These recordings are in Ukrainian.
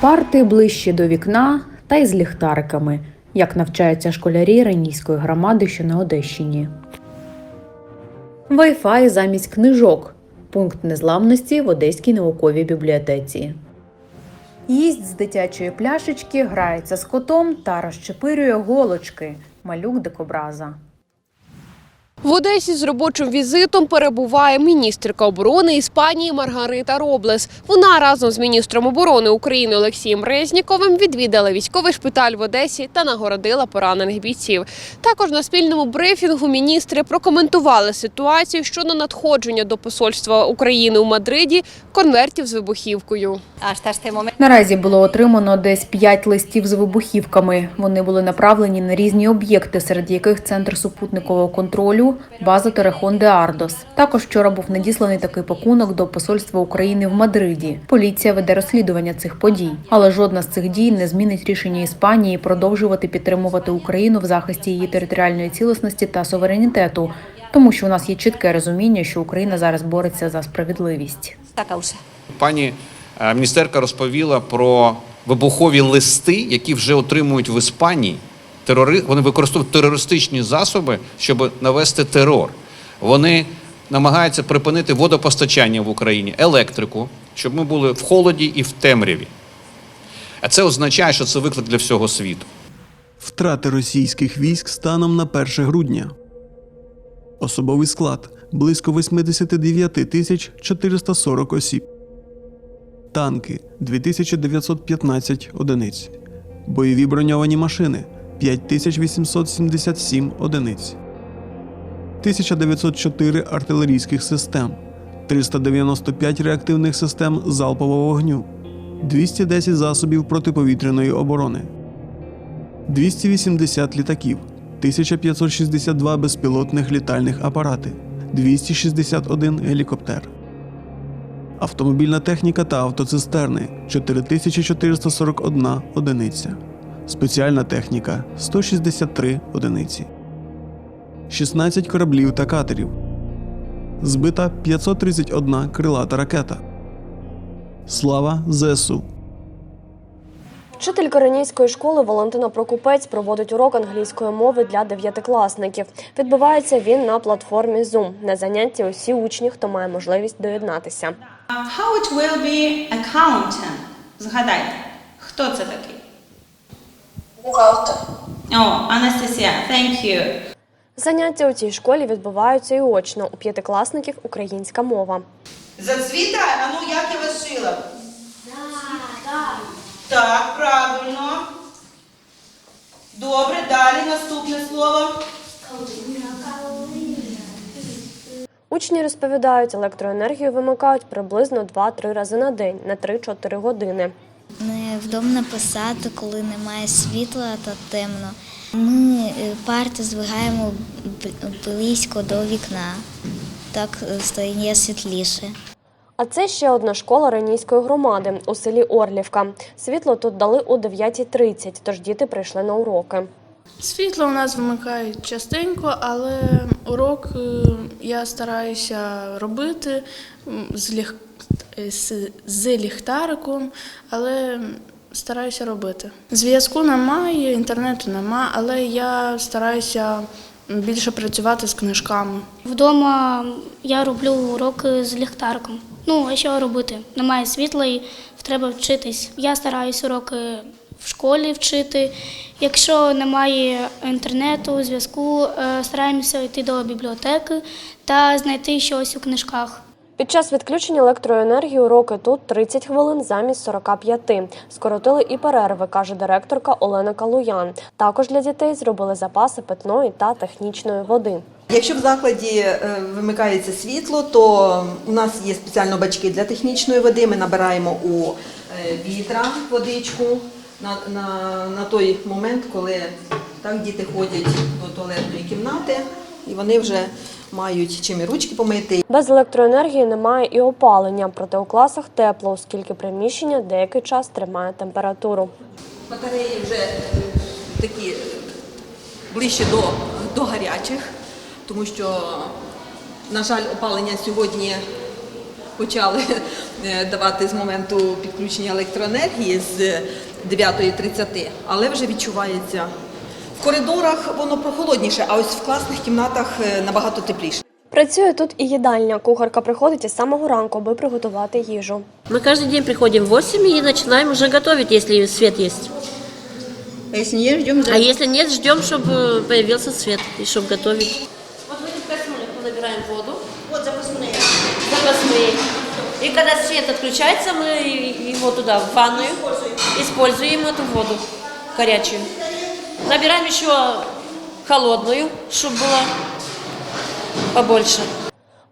Парти ближче до вікна та й з ліхтариками, як навчаються школярі Ренійської громади, що на Одещині. Wi-Fi замість книжок. Пункт незламності в Одеській науковій бібліотеці. Їсть з дитячої пляшечки, грається з котом та розчепирює голочки. Малюк дикобраза. В Одесі з робочим візитом перебуває міністерка оборони Іспанії Маргарита Роблес. Вона разом з міністром оборони України Олексієм Резніковим відвідала військовий шпиталь в Одесі та нагородила поранених бійців. Також на спільному брифінгу міністри прокоментували ситуацію щодо надходження до посольства України у Мадриді конвертів з вибухівкою. Наразі було отримано десь 5 листів з вибухівками. Вони були направлені на різні об'єкти, серед яких центр супутникового контролю, база Терехон де Ардос. Також вчора був надісланий такий пакунок до посольства України в Мадриді. Поліція веде розслідування цих подій, але жодна з цих дій не змінить рішення Іспанії продовжувати підтримувати Україну в захисті її територіальної цілісності та суверенітету, тому що у нас є чітке розуміння, що Україна зараз бореться за справедливість. esta causa. Пані е, міністерка розповіла про вибухові листи, які вже отримують в Іспанії. Терори... Вони використовують терористичні засоби, щоб навести терор. Вони намагаються припинити водопостачання в Україні, електрику, щоб ми були в холоді і в темряві. А це означає, що це виклик для всього світу. Втрати російських військ станом на 1 грудня. Особовий склад близько 89 тисяч 440 осіб. Танки 2915 одиниць. Бойові броньовані машини 5877 одиниць. 1904 артилерійських систем, 395 реактивних систем залпового вогню, 210 засобів протиповітряної оборони. 280 літаків, 1562 безпілотних літальних апарати, 261 гелікоптер. Автомобільна техніка та автоцистерни 4441 одиниця. Спеціальна техніка 163 одиниці. 16 кораблів та катерів. Збита 531 крилата ракета. Слава ЗСУ! Вчителька Ренійської школи Валентина Прокупець проводить урок англійської мови для дев'ятикласників. Відбувається він на платформі Zoom. На занятті усі учні, хто має можливість доєднатися. How it will be accountant? Згадайте, хто це такий? Бухгалтер. О, Анастасія, thank you. Заняття у цій школі відбуваються і очно. У п'ятикласників українська мова. Зацвітай, а ну як я вас шила? Так, правильно. Добре, далі наступне слово. Учні розповідають, електроенергію вимикають приблизно 2-3 рази на день на 3-4 години. Невдобно писати, коли немає світла та темно. Ми е, парти звигаємо близько до вікна, так е, стає світліше. А це ще одна школа Ренійської громади у селі Орлівка. Світло тут дали о 9.30, тож діти прийшли на уроки. Світло у нас вимикають частенько, але урок е, я стараюся робити м, е, з- ліхтариком, але стараюся робити. Зв'язку немає, інтернету немає, але я стараюся більше працювати з книжками. Вдома я роблю уроки з ліхтариком. Ну, а що робити? Немає світла і треба вчитись. Я стараюсь уроки в школі вчити. Якщо немає інтернету, зв'язку, е, стараємося йти до бібліотеки та знайти щось у книжках. Під час відключення електроенергії уроки тут 30 хвилин замість 45. Скоротили і перерви, каже директорка Олена Калуян. Також для дітей зробили запаси питної та технічної води. Якщо в закладі е, вимикається світло, то у нас є спеціально бачки для технічної води. Ми набираємо у е, відра водичку на, на, на той момент, коли так, діти ходять до туалетної кімнати, і вони вже мають чим і ручки помити. Без електроенергії немає і опалення, проте у класах тепло, оскільки приміщення деякий час тримає температуру. Батареї вже такі ближче до, до гарячих, тому що, на жаль, опалення сьогодні почали е, давати з моменту підключення електроенергії з 9.30, але вже відчувається. В коридорах воно прохолодніше, а ось в класних кімнатах е, набагато тепліше. Працює тут і їдальня. Кухарка приходить із самого ранку, аби приготувати їжу. Мы каждый день приходим в 8 и начинаем уже готовить, если свет есть. А якщо ні, ждемо А если нет, ждем, чтобы появился свет и чтобы готовить. Вот в этих кастрюлях мы набираем воду. Вот запасные. Запасные. И когда свет отключается, мы его туда, в ванную, используем эту воду горячую. Набираем еще холодную, чтобы было побольше.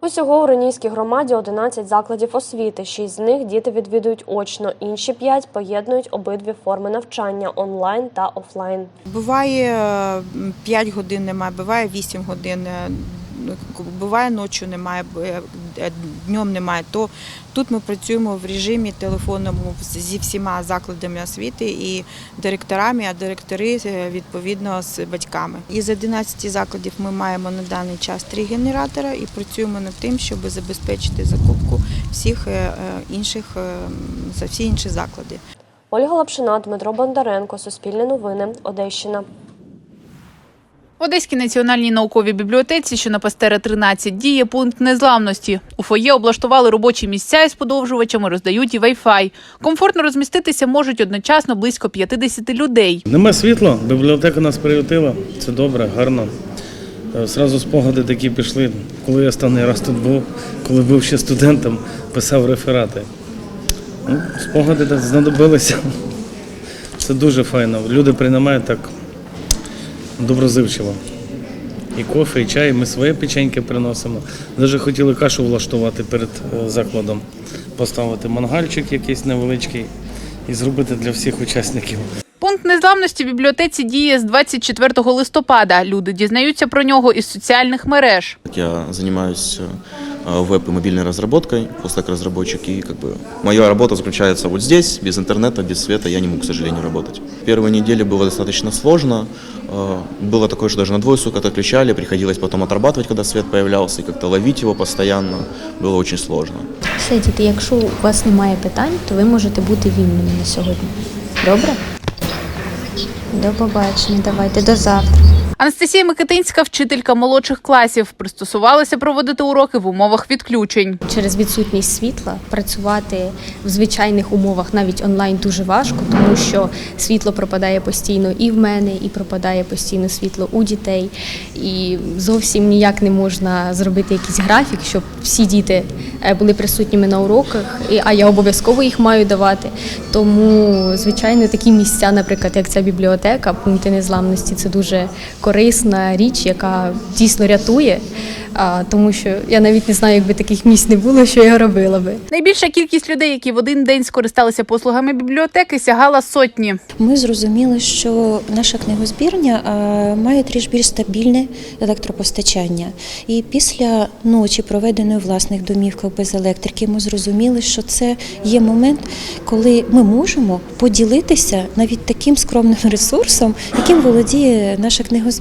Усього у Ренійській громаді 11 закладів освіти. Шість з них діти відвідують очно, інші п'ять поєднують обидві форми навчання онлайн та офлайн. Буває 5 годин немає, буває 8 годин, е, буває ночі немає, е, днем немає. То тут ми працюємо в режимі телефонному зі всіма закладами освіти і директорами, а директори е, відповідно з батьками. Із 11 закладів ми маємо на даний час три генератора і працюємо над тим, щоб забезпечити закупку всіх е, е, інших е, за всі інші заклади. Ольга Лапшина, Дмитро Бондаренко, Суспільне новини, Одещина. В Одеській національній науковій бібліотеці, що на Пастера 13, діє пункт незламності. У фоє облаштували робочі місця із подовжувачами, роздають і Wi-Fi. Комфортно розміститися можуть одночасно близько 50 людей. Нема світла, бібліотека нас приютила. Це добре, гарно. Е, Зразу спогади такі пішли, коли я останній раз тут був, коли був ще студентом, писав реферати. Ну, спогади знадобилися. Це дуже файно. Люди приймають так доброзивчиво. І кофе, і чай, ми своє печеньки приносимо. Навіть хотіли кашу влаштувати перед е, закладом, поставити мангальчик якийсь невеличкий і зробити для всіх учасників. Пункт незламності в бібліотеці діє з 24 листопада. Люди дізнаються про нього із соціальних мереж. Я занимаюсь э, веб и мобильной разработкой, full разработчик, и как бы моя работа заключается вот здесь, без интернета, без света я не мог, к сожалению, работать. Первые недели было достаточно сложно, э, было такое, что даже на двое суток отключали, приходилось потом отрабатывать, когда свет появлялся, и как-то ловить его постоянно, было очень сложно. Все, діти, якщо у вас немає питань, то ви можете бути вільними на сьогодні. Добре? До побачення, давайте до завтра. Анастасія Микитинська, вчителька молодших класів, пристосувалася проводити уроки в умовах відключень. Через відсутність світла працювати в звичайних умовах, навіть онлайн, дуже важко, тому що світло пропадає постійно і в мене, і пропадає постійно світло у дітей. І зовсім ніяк не можна зробити якийсь графік, щоб всі діти е, були присутніми на уроках, а я обов'язково їх маю давати. Тому, звичайно, такі місця, наприклад, як ця бібліотека, пункти незламності, це дуже корисна річ, яка дійсно рятує. А, тому що я навіть не знаю, якби таких місць не було, що я робила би. Найбільша кількість людей, які в один день скористалися послугами бібліотеки, сягала сотні. Ми зрозуміли, що наша книгозбірня а, має трішки більш стабільне електропостачання. І після ночі, проведеної в власних домівках без електрики, ми зрозуміли, що це є момент, коли ми можемо поділитися навіть таким скромним ресурсом, яким володіє наша книгозбірня.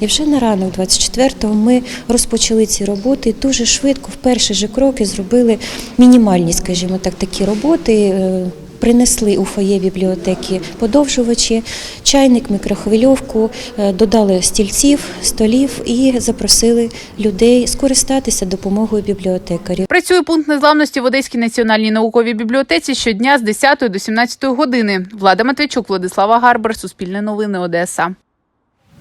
І вже на ранок 24-го ми розпочали ці роботи. Дуже швидко, в перші же кроки, зробили мінімальні, скажімо так, такі роботи. е, Принесли у фоє бібліотеки подовжувачі, чайник, мікрохвильовку, е, додали стільців, столів і запросили людей скористатися допомогою бібліотекарів. Працює пункт незламності в Одеській національній науковій бібліотеці щодня з 10 до 17 години. Влада Матвійчук, Владислава Гарбер, Суспільне новини, Одеса.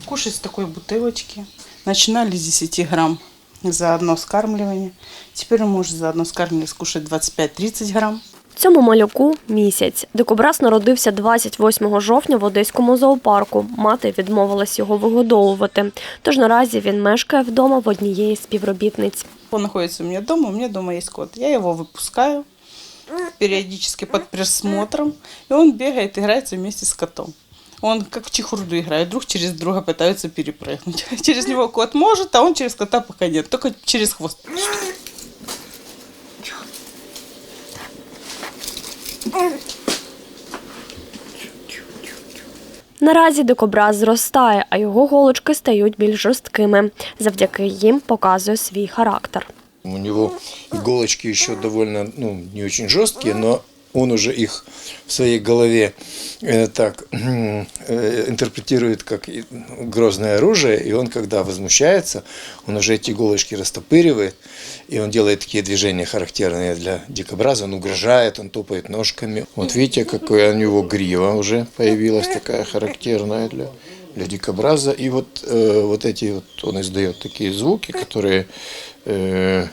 Кушать с такой бутылочки. Начинали с 10 грамм за одно скармливание. Теперь он может за одно скармливание скушать 25-30 грамм. Цьому малюку місяць. Дикобраз народився 28 жовтня в Одеському зоопарку. Мати відмовилась його вигодовувати. Тож наразі він мешкає вдома в однієї з співробітниць. Он находится у меня дома, у меня дома есть кот. Я его выпускаю периодически под присмотром, и он бегает, играется вместе с котом. Он как в чехурду играет, друг через друга пытаются перепрыгнуть. Через него кот может, а он через кота пока нет, только через хвост. Наразі дикобраз зростає, а його голочки стають більш жорсткими. Завдяки їм показує свій характер. У него иголочки еще довольно, ну, не очень жесткие, но он уже их в своей голове э, так э, интерпретирует как грозное оружие, и он, когда возмущается, он уже эти иголочки растопыривает, и он делает такие движения характерные для дикобраза, он угрожает, он топает ножками. Вот видите, какая у него грива уже появилась, такая характерная для, для дикобраза, и вот, э, вот эти вот, он издает такие звуки, которые э,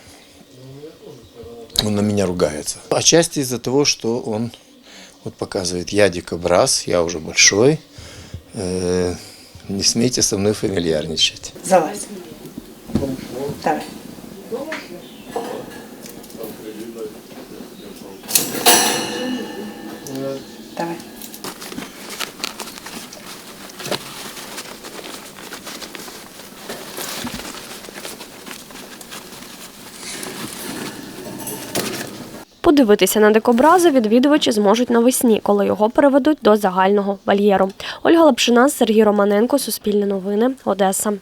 он на меня ругается. Отчасти из-за того, что он вот показывает, я дикобраз, я уже большой, э, не смейте со мной фамильярничать. Залазь. Давай. Давай. Подивитися на дикобраза відвідувачі зможуть навесні, коли його переведуть до загального вольєру. Ольга Лапшина, Сергій Романенко, Суспільне новини, Одеса.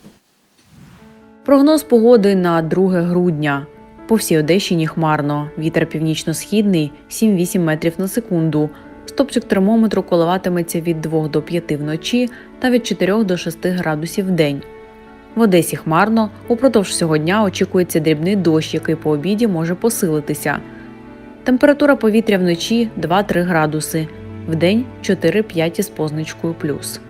Прогноз погоди на 2 грудня. По всій Одещині хмарно. Вітер північно-східний 7-8 метрів на секунду. Стопчик термометру коливатиметься від 2 до 5 вночі та від 4 до 6 градусів в день. В Одесі хмарно. Упродовж всього дня очікується дрібний дощ, який по обіді може посилитися. Температура повітря вночі 2-3 градуси, вдень 4-5 із позначкою плюс.